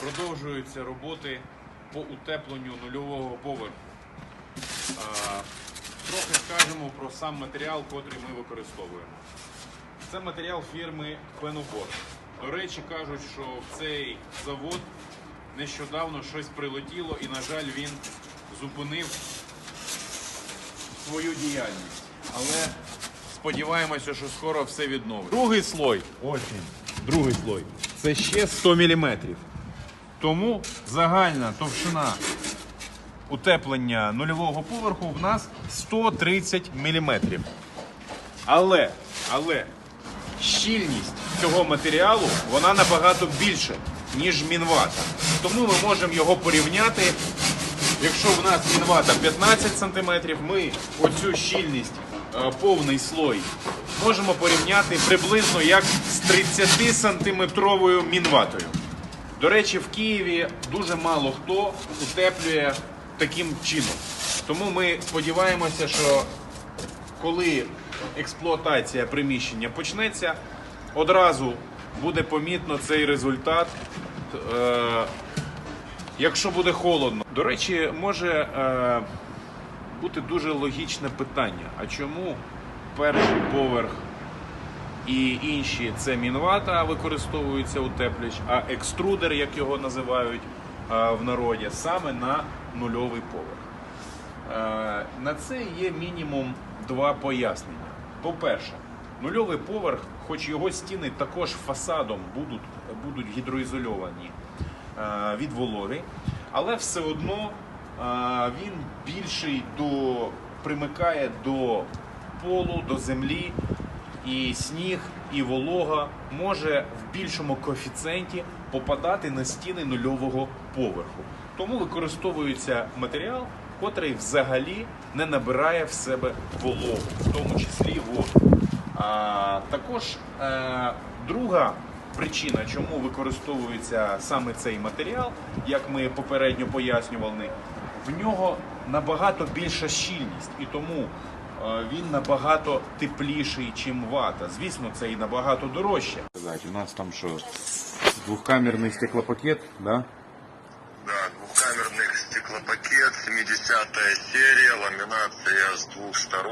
продовжуються роботи по утепленню нульового поверху. Трохи скажемо про сам матеріал, котрий ми використовуємо. Це матеріал фірми Пенобор. До речі, кажуть, що в цей завод нещодавно щось прилетіло і, на жаль, він зупинив свою діяльність. Але сподіваємося, що скоро все відновить. Другий слой. Очень. Другий слой. Це ще 100 мм. Тому загальна товщина утеплення нульового поверху в нас 130 мм. Але, але щільність цього матеріалу вона набагато більша, ніж мінвата. Тому ми можемо його порівняти. Якщо в нас мінвата 15 см, ми оцю щільність, е, повний слой, можемо порівняти приблизно як з 30 сантиметровою мінватою. До речі, в Києві дуже мало хто утеплює таким чином. Тому ми сподіваємося, що коли експлуатація приміщення почнеться, одразу буде помітно цей результат. Е, якщо буде холодно. До речі, може е, бути дуже логічне питання: а чому перший поверх і інші це мінвата використовується утеплювач, а екструдер, як його називають в народі, саме на нульовий поверх. На це є мінімум два пояснення. По-перше, нульовий поверх, хоч його стіни також фасадом будуть, будуть гідроізольовані від вологи, але все одно він більший до, примикає до полу, до землі, і сніг, і волога може в більшому коефіцієнті попадати на стіни нульового поверху. Тому використовується матеріал, котрий взагалі не набирає в себе вологу, в тому числі воду. А, також е, друга причина, чому використовується саме цей матеріал, як ми попередньо пояснювали, в нього набагато більша щільність, і тому він набагато тепліший, ніж вата. Звісно, це і набагато дорожче. У нас там що двухкамерний стеклопакет, да? Да, двухкамерный стеклопакет, 70 серия, ламинация с двух сторон.